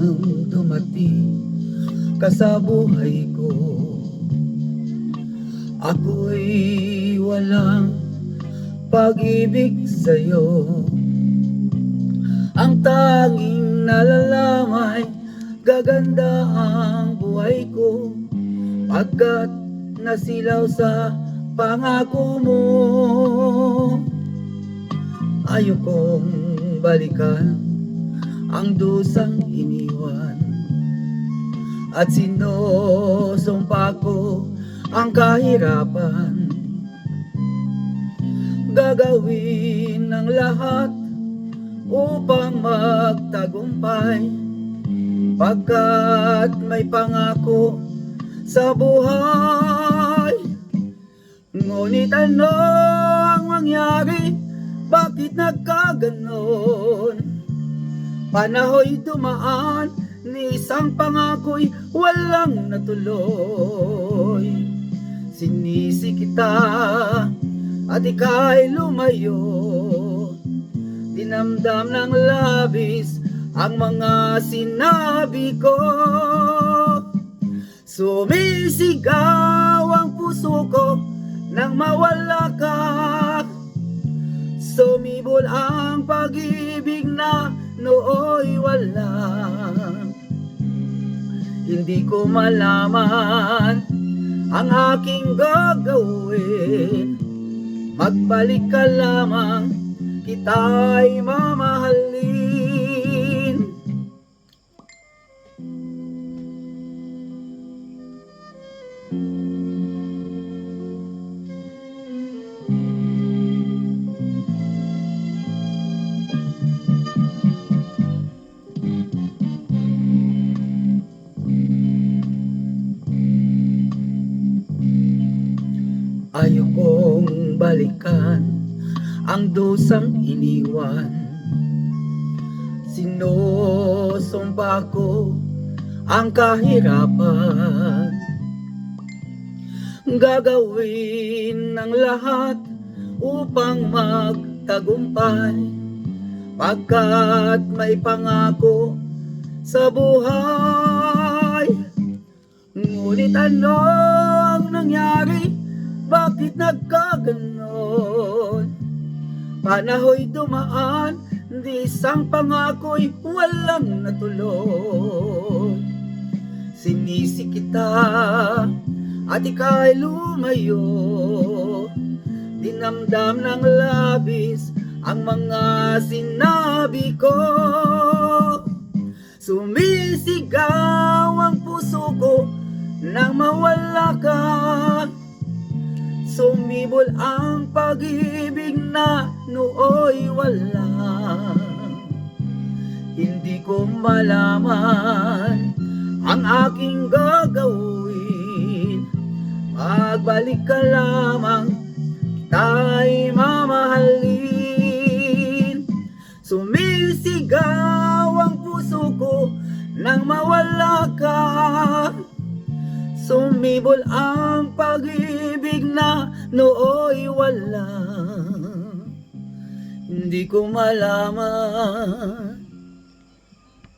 nang dumating ka sa buhay ko Ako'y walang pag-ibig sa'yo. Ang tanging nalalamay Gaganda ang buhay ko. Pagkat nasilaw sa pangako mo Ayokong balikan ang dusang iniwan At sinusumpa ko ang kahirapan Gagawin ang lahat upang magtagumpay Pagkat may pangako sa buhay Ngunit ano ang mangyari? Bakit nagkaganon? Panahoy dumaan Ni isang pangako'y walang natuloy. Sinisi kita at ika'y lumayo. Dinamdam ng labis ang mga sinabi ko. Sumisigaw ang puso ko nang mawala ka. Sumibol ang pag-ibig na nooy wala Hindi ko malaman ang aking gagawin. Magbalik ka lamang, kita'y mamahalin Ayokong balikan ang dosang iniwan. Sinusumpa ko ang kahirapan. Gagawin ng lahat upang magtagumpay. Pagkat may pangako sa buhay Ngunit ano ang nangyari? Bakit nagkaganon? Panahoy dumaan, di isang pangako'y walang natuloy. Sinisi kita at ika'y lumayo. Dinamdam ng labis ang mga sinabi ko. Sumisigaw ang puso ko nang mawala. Sumibol ang pag-ibig na nooy wala. Hindi ko malaman ang aking gagawin. Magbalik ka lamang, kita'y mamahalin. Sumisigaw ang puso ko nang mawala ka Sumibol ang pag-ibig na nooy wala. Hindi ko malaman